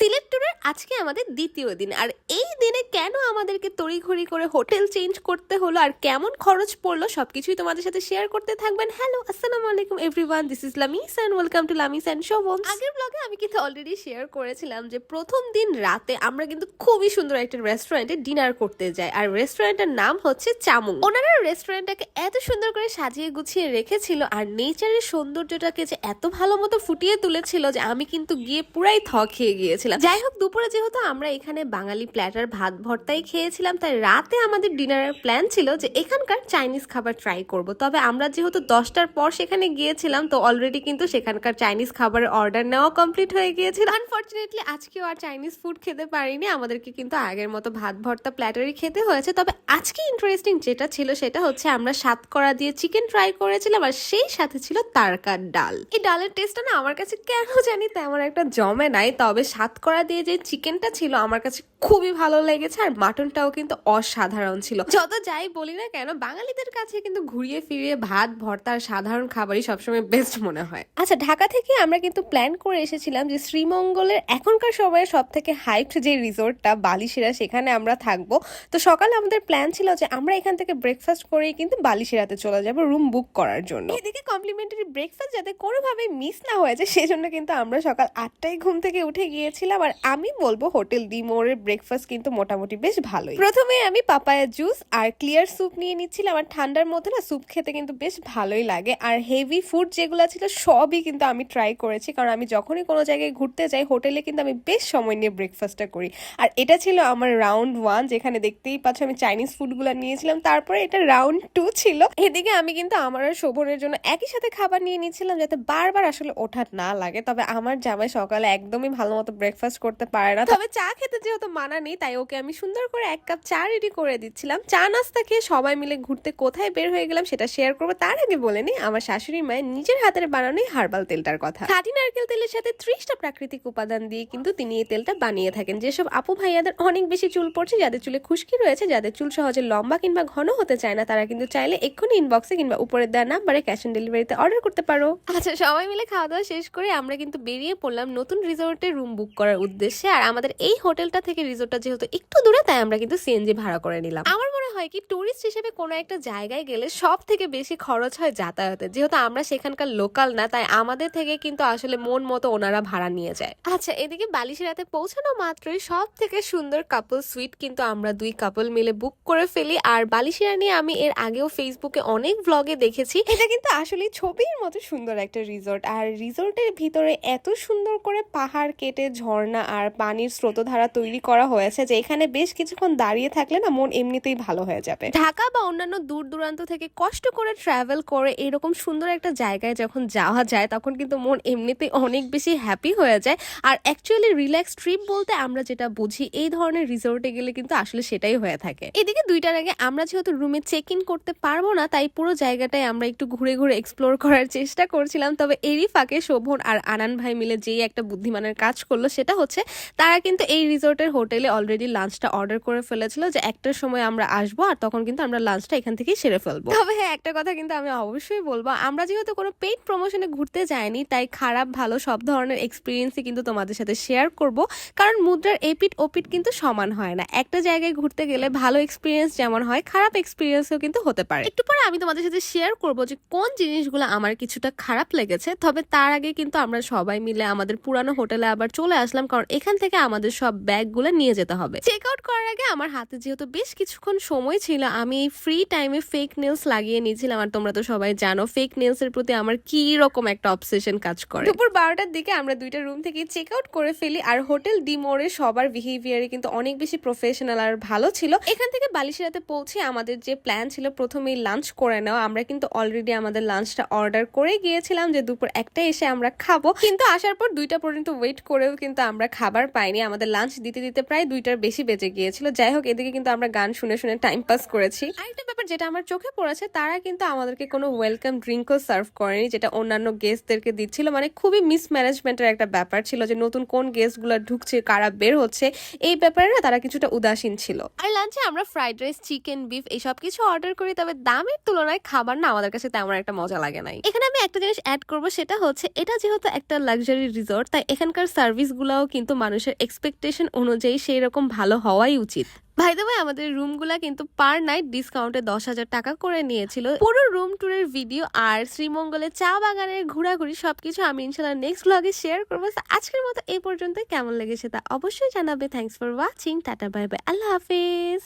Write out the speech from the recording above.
সিলেট ট্যুরের আজকে আমাদের দ্বিতীয় দিন। আর এই দিনে কেন আমাদেরকে তড়িঘড়ি করে হোটেল চেঞ্জ করতে হলো আর কেমন খরচ পড়ল সবকিছুই তোমাদের সাথে শেয়ার করতে থাকবেন। হ্যালো আসসালামু আলাইকুম everyone this is Lamis and welcome to Lamis and Shovon আগের ব্লগে আমি কিন্তু অলরেডি শেয়ার করেছিলাম যে প্রথম দিন রাতে আমরা কিন্তু খুবই সুন্দর একটা রেস্টুরেন্টে ডিনার করতে যাই। আর রেস্টুরেন্টের নাম হচ্ছে চামুং ওনারা রেস্টুরেন্টটাকে এত সুন্দর করে সাজিয়ে গুছিয়ে রেখেছিল আর নেচারের সৌন্দর্যটাকে যে এত ভালো মতো ফুটিয়ে তুলেছিল যে আমি কিন্তু গিয়ে পুরাই থ খেয়ে গিয়েছিলাম। যাই হোক দুপুরে যেহেতু আমরা এখানে বাঙালি প্ল্যাটার ভাত ভর্তাই খেয়েছিলাম, তাই রাতে আমাদের ডিনারের প্ল্যান ছিল যে এখানকার চাইনিজ খাবার ট্রাই করব। তবে আমরা যেহেতু দশটার পর সেখানে গিয়েছিলাম, তো অলরেডি কিন্তু সেখানকার চাইনিজ খাবারের অর্ডার নেওয়া কমপ্লিট হয়ে গিয়েছিল। আনফর্চুনেটলি আজকেও আর চাইনিজ ফুড খেতে পারিনি। আমাদেরকে কিন্তু আগের মতো ভাত ভর্তা প্ল্যাটারই খেতে হয়েছে। তবে আজকে ইন্টারেস্টিং যেটা ছিল সেটা হচ্ছে আমরা সাতকরা দিয়ে চিকেন ট্রাই করেছিলাম, আর সেই সাথে ছিল তারকার ডাল। এই ডালের টেস্টটা না আমার কাছে কেন জানি তেমন একটা জমে নাই, তবে সাতকরা দিয়ে যে চিকেনটা ছিল আমার কাছে খুবই ভালো লেগেছে আর মাটনটাও কিন্তু অসাধারণ ছিল। যত যাই বলি না কেন বাঙালিদের কাছে কিন্তু ঘুরিয়ে ফিরিয়ে ভাত ভর্তা আর সাধারণ খাবারই সবসময় বেস্ট মনে হয়। আচ্ছা ঢাকা থেকে আমরা কিন্তু প্ল্যান করে এসেছিলাম যে শ্রীমঙ্গলের এখনকার সময়ে সব থেকে হাইট যে রিসোর্টটা বালিশেরা সেখানে আমরা থাকব। তো সকালে আমাদের প্ল্যান ছিল যে আমরা এখান থেকে ব্রেকফাস্ট করেই কিন্তু বালিশেরাতে চলে যাব রুম বুক করার জন্য। এদিকে কমপ্লিমেন্টারি ব্রেকফাস্ট যাতে কোনোভাবে মিস না হয়ে যায় সেজন্য কিন্তু আমরা সকাল আটটায় ঘুম থেকে উঠে গিয়েছিলাম। আর আমি বলব হোটেল ডি মোড়ের ব্রেকফাস্ট কিন্তু মোটামুটি বেশ ভালোই। প্রথমে আমি পাপায়া জুস আর ক্লিয়ার স্যুপ নিয়ে নিচ্ছিলাম। আর ঠান্ডার মধ্যে না স্যুপ খেতে কিন্তু বেশ ভালোই লাগে। আর হেভি ফুড যেগুলো ছিল সবই কিন্তু আমি ট্রাই করেছি। কারণ আমি যখনই কোনো জায়গায় ঘুরতে যাই হোটেলে কিন্তু আমি বেশ সময় নিয়ে ব্রেকফাস্টটা করি। আর এটা ছিল আমার রাউন্ড ওয়ান যেখানে দেখতেই পাচ্ছ আমি চাইনিজ ফুডগুলো নিয়েছিলাম। তারপরে এটা রাউন্ড টু ছিল। এদিকে আমি কিন্তু আমার আর শোভনের জন্য একই সাথে খাবার নিয়ে নিচ্ছিলাম, যাতে বারবার আসলে ওঠা না লাগে। তবে আমার জামাই সকালে একদমই ভালো মতো ব্রেকফাস্ট করতে পারে না। তবে চা খেতে যেহেতু মানা নেই, তাই ওকে আমি সুন্দর করে এক কাপ চা রেডি করে দিচ্ছিলাম। চা নাস্তা খেয়ে সবাই মিলে ঘুরতে কোথায় বের হয়ে গেলাম সেটা শেয়ার করব। তার আগে বলে নি আমার শাশুড়ি মায়ের নিজের হাতের বানানোই হার্বাল তেলটার কথা। খাঁটি নারকেল তেলের সাথে ত্রিশটা প্রাকৃতিক উপাদান দিয়ে কিন্তু তিনি এই তেলটা বানিয়ে থাকেন। যেসব আপু ভাইয়াদের অনেক বেশি চুল পড়ছে, যাদের চুলে খুশকি রয়েছে, যাদের চুল সহজে লম্বা কিংবা ঘন হতে চায় না, তারা কিন্তু চাইলে এক্ষুনি ইনবক্সে কিংবা উপরের দেওয়া নাম্বারে ক্যাশ অন ডেলিভারিতে অর্ডার করতে পারো। আচ্ছা সবাই মিলে খাওয়া দাওয়া শেষ করে আমরা কিন্তু বেরিয়ে পড়লাম নতুন রিসোর্টে রুম বুক করার উদ্দেশ্যে। আর আমাদের এই হোটেলটা থেকে রিসোর্টটা যেহেতু একটু দূরে তাই আমরা কিন্তু সিএনজি ভাড়া করে নিলাম। আমার মনে হয় কি টুরিস্ট হিসেবে কোনো একটা জায়গায় গেলে সব থেকে বেশি খরচ হয় যাতায়াতে। যেহেতু আমরা সেখানকার লোকাল না তাই আমাদের থেকে কিন্তু আসলে মন মতো ওনারা ভাড়া নিয়ে যায়। আচ্ছা এদিকে বালিশিরাতে পৌঁছানো মাত্রই সব থেকে সুন্দর কাপল সুইট কিন্তু আমরা দুই কাপল মিলে বুক করে ফেলি। আর বালিশিরা নিয়ে আমি এর আগেও ফেসবুকে অনেক ব্লগে দেখেছি। এটা কিন্তু আসলে ছবির মতো সুন্দর একটা রিসোর্ট আর রিসোর্টের ভিতরে এত সুন্দর করে পাহাড় কেটে ঝর্ণা আর পানির স্রোতধারা তৈরি করা হয়েছে যে এখানে বেশ কিছুক্ষণ দাঁড়িয়ে থাকলে না মন এমনিতেই ভালো হয়ে যাবে। ঢাকা বা অন্যান্য দূর দূরান্ত থেকে কষ্ট করে ট্রাভেল করে এরকম সুন্দর একটা জায়গায় যখন যাওয়া যায়, তখন কিন্তু মন এমনিতেই অনেক বেশি হ্যাপি হয়ে যায়। আর অ্যাকচুয়ালি রিল্যাক্স ট্রিপ বলতে আমরা যেটা বুঝি, এই ধরনের রিসোর্টে গেলে কিন্তু আসলে সেটাই হয়ে থাকে। এদিকে দুইটার আগে আমরা যেহেতু রুমে চেক ইন করতে পারব না, তাই পুরো জায়গাটাই আমরা একটু ঘুরে ঘুরে এক্সপ্লোর করার চেষ্টা করছিলাম। তবে এরই ফাঁকে শোভন আর আনান ভাই মিলে যেই একটা বুদ্ধিমানের কাজ করল, সেটা হচ্ছে তারা কিন্তু এই রিসোর্টের হোটেলে অলরেডি লাঞ্চটা অর্ডার করে ফেলেছিল যে একটার সময় আমরা আসব আর তখন কিন্তু আমরা লাঞ্চটা এখান থেকেই সেরে ফেলব। তবে হ্যাঁ একটা কথা কিন্তু আমি অবশ্যই বলব আমরা যেহেতু কোনো পেইড প্রমোশনে ঘুরতে যাইনি তাই খারাপ ভালো সব ধরনের এক্সপিরিয়েন্সই কিন্তু তোমাদের সাথে শেয়ার করব। কারণ মুদ্রার এপিট ওপিট কিন্তু সমান হয় না। একটা জায়গায় ঘুরতে গেলে ভালো এক্সপিরিয়েন্স যেমন হয় খারাপ এক্সপিরিয়েন্সও কিন্তু হতে পারে। একটু পরে আমি তোমাদের সাথে শেয়ার করব যে কোন জিনিসগুলো আমার কিছুটা খারাপ লেগেছে তবে তার আগে কিন্তু আমরা সবাই মিলে আমাদের পুরানো হোটেলে আবার চলে আসলাম কারণ এখান থেকে আমাদের সব ব্যাগগুলো নিয়ে যেতে হবে। চেক আউট করার আগে আমার হাতে যেহেতু বেশ কিছুক্ষণ সময় ছিল, আমি ফ্রি টাইমে ফেক নেলস লাগিয়ে নিয়েছিলাম। আর তোমরা তো সবাই জানো ফেক নেলস এর প্রতি আমার কি রকম একটা অবসেশন কাজ করে। দুপুর বারোটার দিকে আমরা দুইটা রুম থেকে চেক আউট করে ফেলি। আর হোটেল ডিমোরে সবার বিহেভিয়ারে কিন্তু অনেক বেশি প্রফেশনাল আর ভালো ছিল। এখান থেকে বালিশিরাতে পৌঁছে আমাদের যে প্ল্যান ছিল, প্রথমেই লাঞ্চ করে নেওয়া। আমরা কিন্তু অলরেডি আমাদের লাঞ্চটা অর্ডার করে গিয়েছিলাম যে দুপুর একটা এসে আমরা খাব। কিন্তু আসার পর দুইটা পর্যন্ত ওয়েট করেও কিন্তু আমরা খাবার পাইনি। আমাদের লাঞ্চ দিতে দিতে দিতে প্রায় দুইটার বেশি বেজে গিয়েছিল। যাই হোক এদিকে কিন্তু আমরা গান শুনে শুনে টাইম পাস করেছি। আরেকটা ব্যাপার যেটা আমার চোখে পড়েছে তারা কিন্তু আমাদেরকে কোনো ওয়েলকাম ড্রিঙ্কও সার্ভ করেনি যেটা অন্যান্য গেস্টদেরকে দিচ্ছিল। মানে খুবই মিসম্যানেজমেন্টের একটা ব্যাপার ছিল যে নতুন কোন গেস্টগুলো ঢুকছে কারা বের হচ্ছে এই ব্যাপারে না তারা কিছুটা উদাসীন ছিল। আর লাঞ্চে আমরা ফ্রাইড রাইস চিকেন বিফ এইসব কিছু অর্ডার করি তবে দামের তুলনায় খাবার না আমাদের কাছে তেমন একটা মজা লাগে নাই। এখানে আমি একটা জিনিস অ্যাড করব সেটা হচ্ছে এটা যেহেতু একটা লাক্সারি রিসর্ট তাই এখানকার সার্ভিসগুলোও কিন্তু মানুষের এক্সপেকটেশন অনুযায়ী সেই রকম ভালো হওয়াই উচিত। ভাই ভাই আমাদের রুমগুলা কিন্তু পার নাইট ডিসকাউন্টে দশ হাজার টাকা করে নিয়েছিল। পুরো রুম ট্যুরের ভিডিও আর শ্রীমঙ্গলে চা বাগানের ঘোরাঘুরি সবকিছু আমি ইনশাল্লাহ নেক্সট ব্লগে শেয়ার করব। আজকের মতো এই পর্যন্ত কেমন লেগেছে তা অবশ্যই জানাবে। Thanks for watching tata bye bye Allah Hafiz.